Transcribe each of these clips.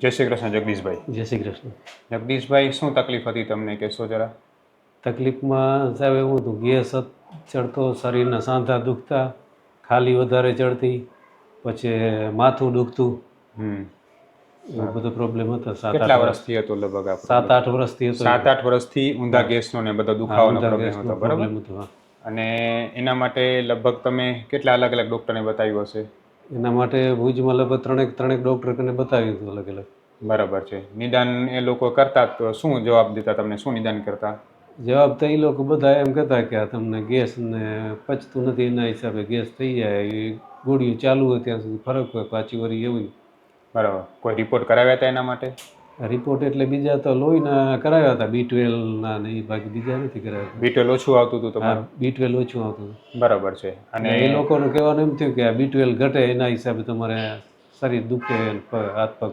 જય શ્રી કૃષ્ણ જગદીશભાઈ. જય શ્રી કૃષ્ણ. જગદીશભાઈ શું તકલીફ હતી તમને કહેશો જરા? તકલીફમાં સાહેબ એવું હતું ગેસ ચડતો શરીરના સાંધા દુખતા ખાલી વધારે ચડતી પછી માથું દુખતું. હમ. એવું બધો પ્રોબ્લેમ હતો સાત કેટલા આઠ વર્ષથી હતો લગભગ સાત આઠ વર્ષથી હતો સાત આઠ વર્ષથી ઊંધા ગેસનો ને બધો દુખાવાનો પ્રોબ્લેમ હતો બરાબર. અને એના માટે લગભગ તમે કેટલા અલગ અલગ ડોક્ટરને બતાવ્યું હશે? એના માટે ભુજમાં લગભગ ત્રણેક ત્રણેક ડૉક્ટર કને બતાવ્યું હતું અલગ અલગ. બરાબર છે. નિદાન એ લોકો કરતા તો શું જવાબ દેતા તમને? શું નિદાન કરતા? જવાબ તો એ લોકો બધા એમ કહેતા કે આ તમને ગેસ ને પચતું નથી એના હિસાબે ગેસ થઈ જાય એ ગોળીઓ ચાલુ હોય ત્યાં સુધી ફરક હોય પાછી વળી એવું. બરાબર. કોઈ રિપોર્ટ કરાવ્યા હતા એના માટે? રિપોર્ટ એટલે બીજા તો લોહીના કરાવ્યા હતા બી ટ્વેલ્વના ને એ બાકી બીજા નથી કરાવ્યા. બીટેલ ઓછું આવતું હતું તમારું? બી ટ્વેલ્વ ઓછું આવતું. બરાબર છે. અને એ લોકોનું કહેવાનું એમ થયું કે આ બી ટ્વેલ્વ ઘટે એના હિસાબે તમારે શરીર દુખે હાથ પગ.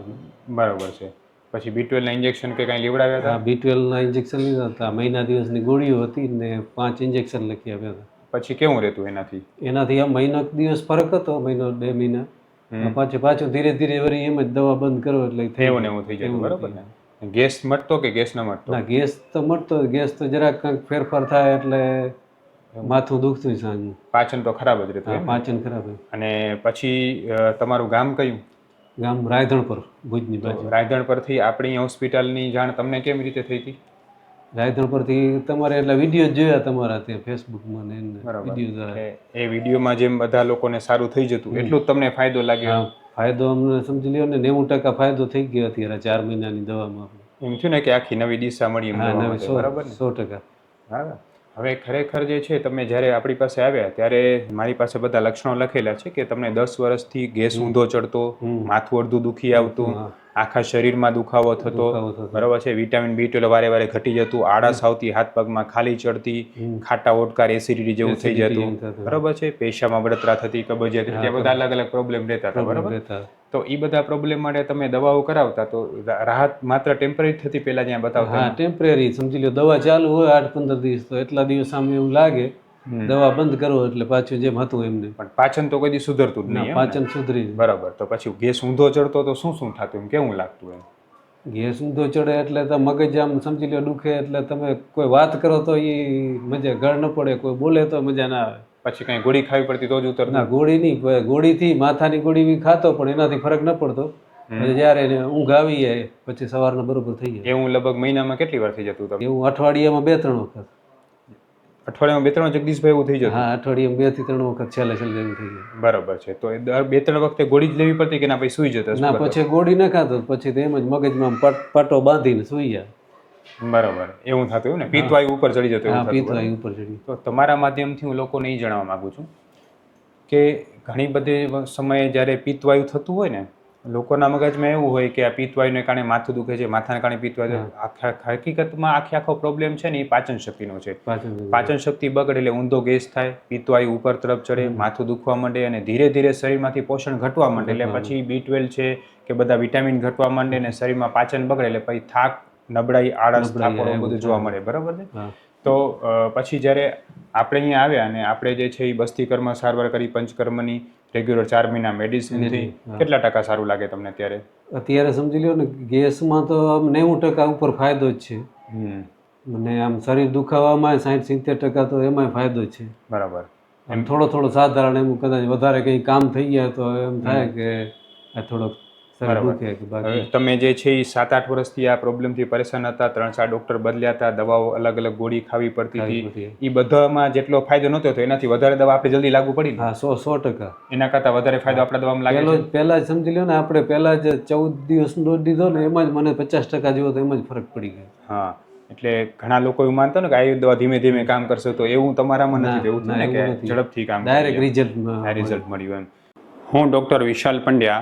બરાબર છે. પછી બી ટ્વેલ ઇન્જેક્શન કે કાંઈ લેવડાવ્યા હતા? બી ટ્વેલ્વના ઇન્જેક્શન લીધા હતા. મહિના દિવસની ગોળીઓ હતી ને પાંચ ઇન્જેક્શન લખી આપ્યા હતા. પછી કેવું રહેતું એનાથી? એનાથી આ મહિનો દિવસ ફરક હતો મહિનો બે મહિના. પાછું પાછું ધીરે ધીરે વળી એમ જ દવા બંધ કરો એટલે એવું ને એવું થઈ જતું બરાબર ને? ગેસ મટતો કે ગેસ ન મટતો? ના ગેસ તો મટતો ગેસ તો જરાક કંઈક ફેરફાર થાય એટલે માથું દુખતું સાંજનું પાચન તો ખરાબ જ રહેતું પાચન ખરાબ અને પછી તમારું ગામ કયું? ગામ રાયધણ પર ભુજની બાજુ. રાયધણ પરથી આપણી હોસ્પિટલની જાણ તમને કેમ રીતે થઈ હતી? રાયધણ પરથી તમારે એટલે વીડિયો જોયા તમારા તે ફેસબુકમાં ને વીડિયો દ્વારા. એ- વિડીયોમાં જેમ બધા લોકોને સારું થઈ જતું એટલું તમને ફાયદો લાગ્યો? ફાયદો અમને સમજી લ્યો ને નેવું ટકા ફાયદો થઈ ગયો અત્યારે ચાર મહિનાની દવામાં એમ થયું ને કે આખી નવી દિશા મળી બરાબર સો ટકા. બરાબર હવે ખરેખર જે છે તમે જ્યારે આપણી પાસે આવ્યા ત્યારે મારી પાસે બધા લક્ષણો લખેલા છે કે તમને દસ વર્ષથી ગેસ ઊંધો ચડતો માથું અડધું દુખી આવતું. આખા શરીરમાં દુખાવો થતો. બરાબર છે? વિટામિન બી ટ્વેલ્વ વારે વારે ઘટી જતું આળસ આવતી હાથ પગમાં ખાલી ચડતી ખાટા ઓટકાર એસિડિટી જેવું થઈ જતું. બરાબર છે? પેશામાં બળતરા થતી કબજિયાત થતી બધા અલગ અલગ પ્રોબ્લેમ રહેતા હતા બરાબર? તો એ બધા પ્રોબ્લેમ માટે તમે દવાઓ કરાવતા તો રાહત માત્ર ટેમ્પરરી થતી પહેલા જ્યાં બતાવતા હા ટેમ્પરરી સમજી લો દવા ચાલુ હોય આઠ પંદર દિવસ તો એટલા દિવસ આમ એવું લાગે દવા બંધ કરો એટલે પાછું જેમ હતું એમને પણ પાચન તો કદી સુધરતું જ નહીં પાચન સુધરી બરાબર તો પછી ગેસ ઊંધો ચડતો તો શું શું થતું એમ? કેવું લાગતું એમ? ગેસ ઊંધો ચડે એટલે તો મગજ આમ સમજી લો દુખે એટલે તમે કોઈ વાત કરો તો એ મજા ગળ ન પડે કોઈ બોલે તો મજા ના આવે. પછી કઈ ગોળી ખાવી પડતી તો જ ઉતર ના ગોળી નહીં ગોળી ગોળીથી માથાની ગોળી બી ખાતો પણ એનાથી ફરક ન પડતો. જયારે એને ઊંઘ આવી જાય પછી સવારના બરોબર થઈ જાય. એવું લગભગ મહિનામાં કેટલી વાર થઈ જતું એવું અઠવાડિયામાં બે ત્રણ વખત. અઠવાડિયામાં બે ત્રણ જગદીશભાઈ એવું થઈ જતું. હા અઠવાડિયામાં બેથી ત્રણ વખત છેલ્લે છેલ્લે એવું થઈ જાય બરાબર છે. તો એ દર બે ત્રણ વખતે ગોળી જ લેવી પડતી કે ના પછી સુઈ જતા? ના પછી ગોળી ન ખાતો પછી તો એમ જ મગજમાં પટ- બાંધીને સુઈ જાય બરાબર. એવું થતું ને? પીતવાયુ ઉપર ચડી જતું હા પીતવાયુ ઉપર ચડી તો તમારા માધ્યમથી હું લોકોને એ જણાવવા માંગુ છું કે ઘણી બધી સમયે જ્યારે પિત્તવાયુ થતું હોય ને લોકોના મગજમાં એવું હોય કે આ પિત્તવાયુને કારણે માથું દુખે છે માથાને કારણે પિત્તવાયુ આખા હકીકતમાં આખે આખો પ્રોબ્લેમ છે ને એ પાચન શક્તિનો છે. પાચન શક્તિ. બગડે એટલે ઊંધો ગેસ થાય પિત્તવાયુ ઉપર તરફ ચડે માથું દુખવા માંડે અને ધીરે ધીરે શરીરમાંથી પોષણ ઘટવા માંડે. એટલે પછી બી ટ્વેલ્વ છે કે બધા વિટામિન ઘટવા માંડે અને શરીરમાં પાચન બગડે એટલે પછી થાક નબળાઈ આળસ થાકોડો બધું જોવા મળે. બરાબર છે? તો પછી જ્યારે આપણે અહીંયા આવ્યા અને આપણે જે છે એ બસ્તી કર્મ સારવાર કરી પંચકર્મની રેગ્યુલર ચાર મહિના મેડિસિનથી કેટલા ટકા સારું લાગે તમને ત્યારે અત્યારે સમજી લ્યો ને ગેસમાં તો આમ નેવું ટકા ઉપર ફાયદો જ છે. હમ. અને આમ શરીર દુખાવામાં સાઠ સિત્તેર ટકા તો એમાંય ફાયદો છે. બરાબર. એમ થોડો થોડો સાધારણ એમ કદાચ વધારે કંઈ કામ થઈ ગયા તો એમ થાય કે આ થોડોક તમે જે છે એ સાત આઠ વર્ષથી આ પ્રોબ્લેમથી પરેશાન હતા ત્રણ ચાર ડોક્ટર બદલ્યા હતા દવાઓ અલગ અલગ ગોળી ખાવી પડતી હતી. એ બધામાં જેટલો ફાયદો નહોતો તો એનાથી વધારે દવા આપણે જલ્દી લાગુ પડી હા સો સો ટકા. એના કરતાં વધારે ફાયદો આપણા દવામાં લાગે પહેલાં જ સમજી લો ને આપણે પહેલાં જ ચૌદ દિવસ ડોઝ દીધો ને એમાં જ મને પચાસ ટકા જેવો તો એમાં જ ફરક પડી ગયો. હા એટલે ઘણા લોકો એવું માનતા ને કે આયુર્વેદ દવા ધીમે ધીમે કામ કરશે તો એવું તમારામાં નથી એવું કે ઝડપથી કામ. ડાયરેક્ટ રિઝલ્ટ રિઝલ્ટ મળ્યું. એમ. હું ડૉક્ટર વિશાલ પંડ્યા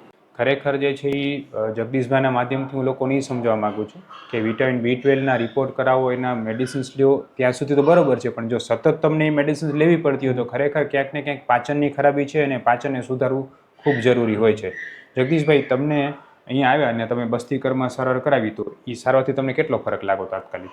ખરેખર જે છે એ જગદીશભાઈના માધ્યમથી હું લોકોને એ સમજવા માગું છું કે વિટામિન બી ટ્વેલ્વના રિપોર્ટ કરાવો, એના મેડિસિન્સ લ્યો. ત્યાં સુધી તો બરોબર છે, પણ જો સતત તમને એ મેડિસિન્સ લેવી પડતી હોય તો ખરેખર ક્યાંક ને ક્યાંક પાચનની ખરાબી છે અને પાચનને સુધારવું ખૂબ જરૂરી હોય છે. જગદીશભાઈ, તમને અહીંયા આવ્યા અને તમે બસ્તી કર્મમાં સરળ કરાવી, તો એ સારવારથી તમને કેટલો ફરક લાગો તાત્કાલિક?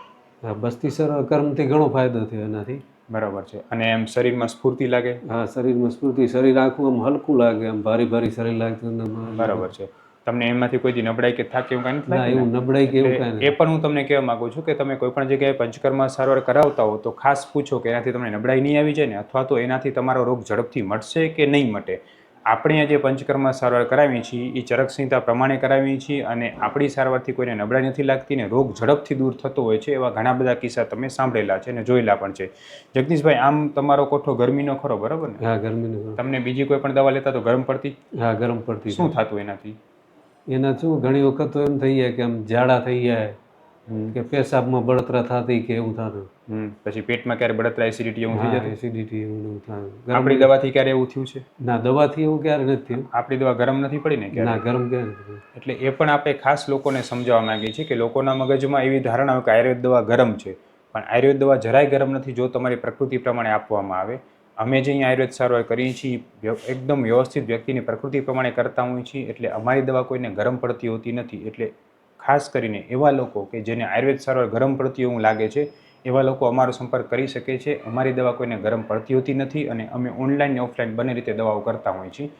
બસ્તી સરળ કર્મથી ઘણો ફાયદો થયો એનાથી. બરાબર છે. અને એમ શરીરમાં સ્ફૂર્તિ લાગે? હા શરીરમાં સ્ફૂર્તિ શરીર આખું આમ હલકું લાગે આમ ભારી ભારી શરીર લાગતું બરાબર છે. તમને એમાંથી કોઈ નબળાઈ કે થાક એવું કાંઈ નથી? એવું નબળાઈ કે એવું એ પણ હું તમને કહેવા માંગુ છું કે તમે કોઈ પણ જગ્યાએ પંચકર્મ સારવાર કરાવતા હો તો ખાસ પૂછો કે એનાથી તમને નબળાઈ નહીં આવી જાય ને? અથવા તો એનાથી તમારો રોગ ઝડપથી મટશે કે નહીં મટે? આપણે જે પંચકર્મ સારવાર કરાવીએ છીએ એ ચરકસંહિતા પ્રમાણે કરાવીએ છીએ અને આપણી સારવારથી કોઈને નબળાઈ નથી લાગતી ને રોગ ઝડપથી દૂર થતો હોય છે એવા ઘણા બધા કિસ્સા તમે સાંભળેલા છે અને જોયેલા પણ છે. જગદીશભાઈ આમ તમારો કોઠો ગરમીનો ખરો બરાબર ને? હા ગરમીનો તમને બીજી કોઈ પણ દવા લેતા તો ગરમ પડતી? હા ગરમ પડતી શું થતું એનાથી? એના શું ઘણી વખત તો એમ થઈ જાય કે આમ ઝાડા થઈ જાય. કે પેશાબમાં બળતરા થતી કે એવું થતું. પછી પેટમાં ક્યારે બળતરા એસિડિટી એવું થઈ જતું? એસિડિટી એવું એવું થતું. આપણી દવાથી ક્યારે એવું થયું છે? ના દવાથી એવું ક્યારે નથી થયું. આપણી દવા ગરમ નથી પડી ને ના ગરમ ક્યારે એટલે એ પણ આપણે ખાસ લોકોને સમજાવવા માંગીએ છીએ કે લોકોના મગજમાં એવી ધારણા હોય કે આયુર્વેદ દવા ગરમ છે. પણ આયુર્વેદ દવા જરાય ગરમ નથી જો તમારી પ્રકૃતિ પ્રમાણે આપવામાં આવે. અમે જે અહીંયા આયુર્વેદ સારવાર કરીએ છીએ એકદમ વ્યવસ્થિત વ્યક્તિની પ્રકૃતિ પ્રમાણે કરતા હોઈએ છીએ એટલે અમારી દવા કોઈને ગરમ પડતી હોતી નથી. એટલે ખાસ કરીને એવા લોકો કે જેને આયુર્વેદ સારવાર ગરમ પડતી એવું લાગે છે એવા લોકો અમારો સંપર્ક કરી શકે છે. અમારી દવા કોઈને ગરમ પડતી હોતી નથી અને અમે ઓનલાઈન ને ઓફલાઈન બંને રીતે દવાઓ કરતા હોઈએ છીએ.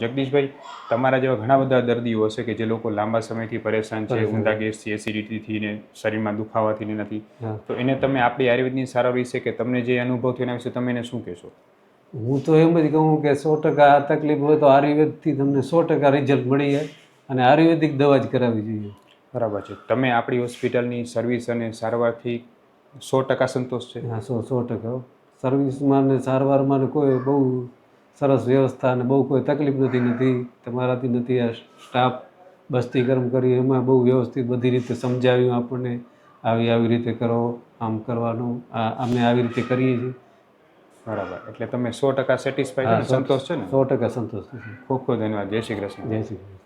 જગદીશભાઈ તમારા જેવા ઘણા બધા દર્દીઓ હશે કે જે લોકો લાંબા સમયથી પરેશાન છે ઊંધા ગેસથી એસિડિટીથી ને શરીરમાં દુખાવાથી ને નથી. તો એને તમે આપણી આયુર્વેદની સારવાર વિશે કે તમને જે અનુભવ થયો એના વિશે તમે એને શું કહેશો? હું તો એમ જ કહું કે સો ટકા તકલીફ હોય તો આયુર્વેદથી તમને સો ટકા રિઝલ્ટ મળી જાય. અને આયુર્વેદિક દવા જ કરાવવી જોઈએ. બરાબર છે. તમે આપણી હોસ્પિટલની સર્વિસ અને સારવારથી સો ટકા સંતોષ છે. હા સો સો ટકા સર્વિસમાં ને સારવારમાં ને કોઈ બહુ સરસ વ્યવસ્થા અને બહુ કોઈ તકલીફ નથી નથી. તમારાથી નથી આ સ્ટાફ બસ્તી કર્મ કરી એમાં બહુ વ્યવસ્થિત બધી રીતે સમજાવ્યું આપણને. આવી આવી રીતે કરો આમ કરવાનું આ અમે આવી રીતે કરીએ છીએ. બરાબર. એટલે તમે સો ટકા સેટિસ્ફાઈ હા, છે ને? સંતોષ છે ને? સો ટકા સંતોષ ખૂબ ખૂબ ધન્યવાદ. જય શ્રી કૃષ્ણ. જય શ્રી કૃષ્ણ.